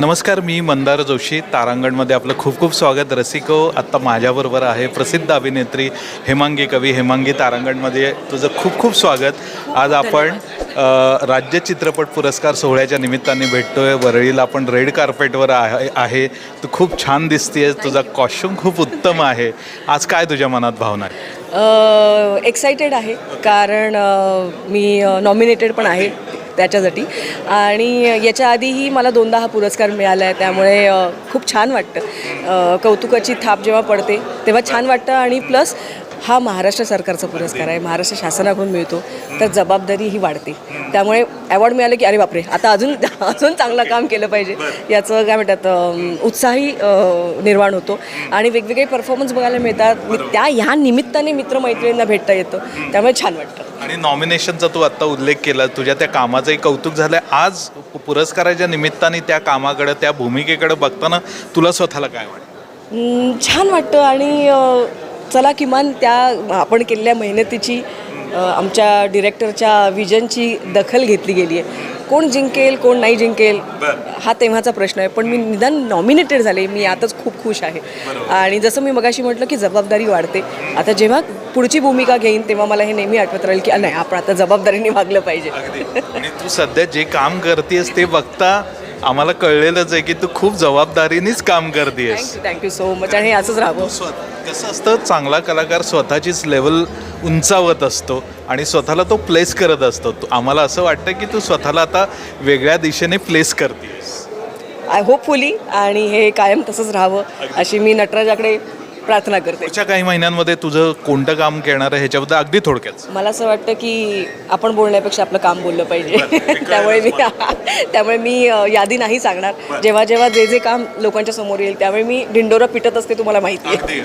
नमस्कार मी मंदार जोशी. तारांगणमध्ये आपलं खूप खूप स्वागत. रसिको आत्ता माझ्याबरोबर आहे प्रसिद्ध अभिनेत्री हेमांगी कवी. हेमांगी तारांगणमध्ये तुझं खूप खूप स्वागत. आज आपण राज्य चित्रपट पुरस्कार सोहळ्याच्या निमित्ताने भेटतोय. वरळीला आपण रेड कार्पेटवर आहे आहे. तू खूप छान दिसतेस तुझा कॉस्ट्युम खूप उत्तम आहे. आज काय तुझ्या मनात भावना आहे? एक्सायटेड आहे. कारण मी नॉमिनेटेड पण आहे. त्याच्यासाठी. आणि याच्या आधीही मला दोनदा हा पुरस्कार मिळाला आहे त्यामुळे खूप छान वाटतं. कौतुकाची थाप जेव्हा पडते तेव्हा छान वाटतं आणि प्लस हा महाराष्ट्र सरकारचा पुरस्कार आहे. महाराष्ट्र शासनाकडून मिळतो. तर जबाबदारी ही वाढते. त्यामुळे अवॉर्ड मिळालं की अरे बापरे आता अजून अजून चांगलं काम केलं पाहिजे. याचं काय म्हणतात उत्साही निर्माण होतो. आणि वेगवेगळे परफॉर्मन्स बघायला मिळतात. मी त्या ह्या निमित्ताने मित्रमैत्रिणींना भेटता येतं. त्यामुळे छान वाटतं. आणि नॉमिनेशनचा तू आत्ता उल्लेख केला. तुझ्या त्या कामाचंही कौतुक झालं आज पुरस्काराच्या निमित्ताने त्या कामाकडे त्या भूमिकेकडे बघताना तुला स्वतःला काय वाटतं? छान वाटतं. आणि चला किमान त्या आपण केलेल्या मेहनतीची आमच्या डिरेक्टरच्या विजनची दखल घेतली गेली आहे. कोण जिंकेल कोण नाही जिंकेल हा तेव्हाचा प्रश्न आहे. पण मी निदान नॉमिनेटेड झाले मी यातच खूप खुश आहे. आणि जसं मी मगाशी म्हटलं की जबाबदारी वाढते. आता जेव्हा पुढची भूमिका घेईन तेव्हा मला हे नेहमी आठवत राहील की नाही आपण आता जबाबदारीने वागलं पाहिजे. तू सध्या जे काम करतेस ते बघता आम्हाला कळलेलंच आहे की तू खूप जबाबदारीनेच काम करतेस थँक्यू थँक्यू सो मच आणि असंच राहावं. स्व- कसं असतं चांगला कलाकार स्वतःचीच लेवल उंचावत असतो आणि स्वतःला तो प्लेस करत असतो. तू- आम्हाला असं वाटतं की तू स्वतःला आता वेगळ्या दिशेने प्लेस करतेस आय होपफुली आणि हे कायम तसंच राहावं. अशी मी नटराजाकडे प्रार्थना करते. पुढच्या काही महिन्यांमध्ये तुझं कोणतं काम घेणार आहे ह्याच्याबद्दल अगदी थोडक्यात. मला असं वाटतं की आपण बोलण्यापेक्षा आपलं काम बोललं पाहिजे. त्यामुळे मी त्यामुळे मी यादी नाही सांगणार. जेव्हा जेव्हा जे जे काम लोकांच्या समोर येईल त्यावेळी मी डिंडोरा पिटत असते तुम्हाला माहिती आहे.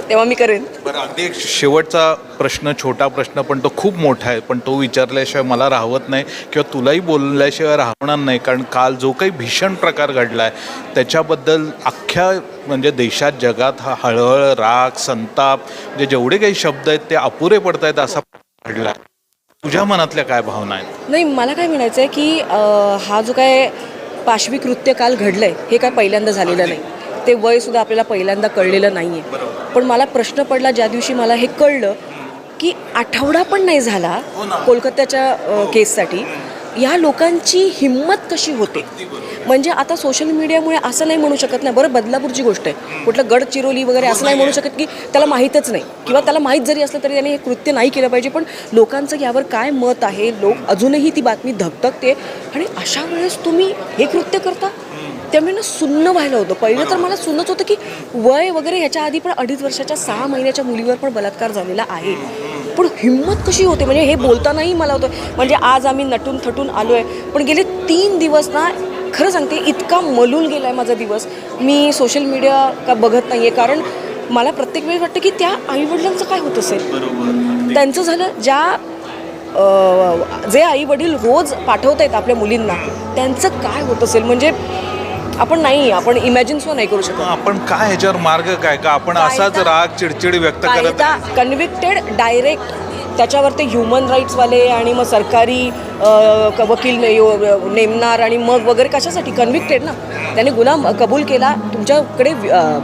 तेव्हा मी करेन. बरं अगदी शेवटचा प्रश्न छोटा प्रश्न पण तो खूप मोठा आहे. पण तो विचारल्याशिवाय मला राहवत नाही किंवा तुलाही बोलल्याशिवाय राहणार नाही. कारण काल जो काही भीषण प्रकार घडला आहे त्याच्याबद्दल अख्ख्या म्हणजे देशात जगात हा हळहळ राग संताप म्हणजे जेवढे काही शब्द आहेत ते अपुरे पडत आहेत असा घडला तुझ्या मनातल्या काय भावना आहेत? नाही मला काय म्हणायचं आहे की अ, हा जो काय पाशवी कृत्य काल घडलंय हे काय पहिल्यांदा झालेलं नाही. ते वय सुद्धा आपल्याला पहिल्यांदा कळलेलं नाही आहे पण मला प्रश्न पडला ज्या दिवशी मला हे कळलं की आठवडा पण नाही झाला कोलकात्याच्या अ, केससाठी. या लोकांची हिंमत कशी होते? म्हणजे आता सोशल मीडियामुळे असं नाही म्हणू शकत नाही बरं बदलापूरची गोष्ट आहे. कुठलं गडचिरोली वगैरे असं नाही म्हणू शकत की त्याला माहीतच नाही. किंवा त्याला माहीत जरी असलं तरी त्याने हे कृत्य नाही केलं पाहिजे पण लोकांचं यावर काय मत आहे? लोक अजूनही ती बातमी धकधकते आणि अशा वेळेस तुम्ही हे कृत्य करता? त्यामुळे ना सुन्न व्हायला होतं. पहिलं तर मला सुन्नच होतं की वय वगैरे ह्याच्या आधी पण अडीच वर्षाच्या सहा महिन्याच्या मुलीवर पण बलात्कार झालेला आहे. पण हिंमत कशी होते? म्हणजे हे बोलतानाही मला होतं म्हणजे आज आम्ही नटून थटून आलो आहे. पण गेले तीन दिवस ना खरं सांगते इतका मलून गेला आहे माझा दिवस. मी सोशल मीडिया का बघत नाही आहे कारण मला प्रत्येक वेळी वाटतं की त्या आईवडिलांचं काय होत असेल? त्यांचं झालं ज्या जे आई वडील रोज पाठवत आहेत आपल्या मुलींना त्यांचं काय होत असेल? म्हणजे आपण नाही आपण इमॅजिन सुद्धा नाही करू शकत. आपण काय ह्याच्यावर मार्ग काय? का आपण असाच राग चिडचिड व्यक्त करत कन्व्हिक्टेड डायरेक्ट त्याच्यावर ते ह्युमन राईट्सवाले आणि मग सरकारी वकील नेमणार आणि मग वगैरे कशासाठी? कन्व्हिक्टेड ना? त्याने गुन्हा कबूल केला. तुमच्याकडे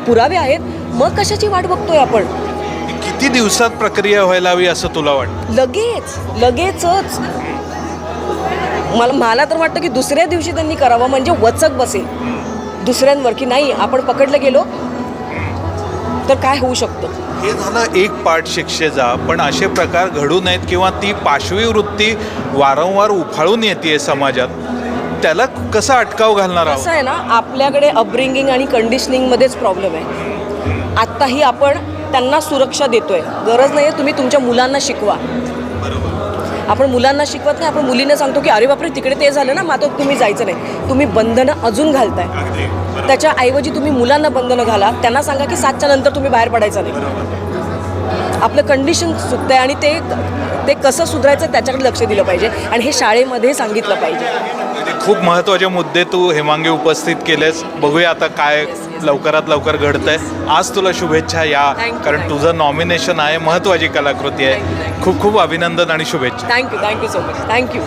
पुरावे आहेत. मग कशाची वाट बघतोय आपण? किती दिवसात प्रक्रिया व्हायला हवी असं तुला वाटतं? लगेच. लगेचच. मला मला तर वाटतं की दुसऱ्या दिवशी त्यांनी करावं. म्हणजे वचक बसेल. दुसऱ्यांवर की नाही आपण पकडलं गेलो तर काय होऊ शकतं? हे झालं एक पार्ट शिक्षेचा पण असे प्रकार घडू नयेत किंवा ती पाशवी वृत्ती वारंवार उफाळून येते समाजात. त्याला कसा अटकाव घालणार आहोत? असं आहे ना आपल्याकडे अपब्रिंगिंग आणि कंडिशनिंगमध्येच प्रॉब्लेम आहे. आत्ताही आपण त्यांना सुरक्षा देतोय. गरज नाही आहे तुम्ही तुमच्या मुलांना शिकवा. आपण मुलांना शिकवत नाही आपण मुलींना सांगतो की अरे बापरे तिकडे ते झालं ना मात्र तुम्ही जायचं नाही. तुम्ही बंधनं अजून घालताय. त्याच्या ऐवजी तुम्ही मुलांना बंधनं घाला. त्यांना सांगा की सातच्या नंतर तुम्ही बाहेर पडायचं नाही. आपलं कंडिशन चुकतंय आणि ते ते कसं सुधारायचं त्याच्याकडे लक्ष दिलं पाहिजे आणि हे शाळेमध्ये सांगितलं पाहिजे. खूप महत्त्वाचे मुद्दे तू हेमांगी उपस्थित केलेस. बघूया आता काय लवकरात लवकर घडतंय. आज तुला शुभेच्छा या कारण. तुझं नॉमिनेशन आहे महत्त्वाची कलाकृती आहे. खूप खूप अभिनंदन आणि शुभेच्छा. Thank you thank you so much thank you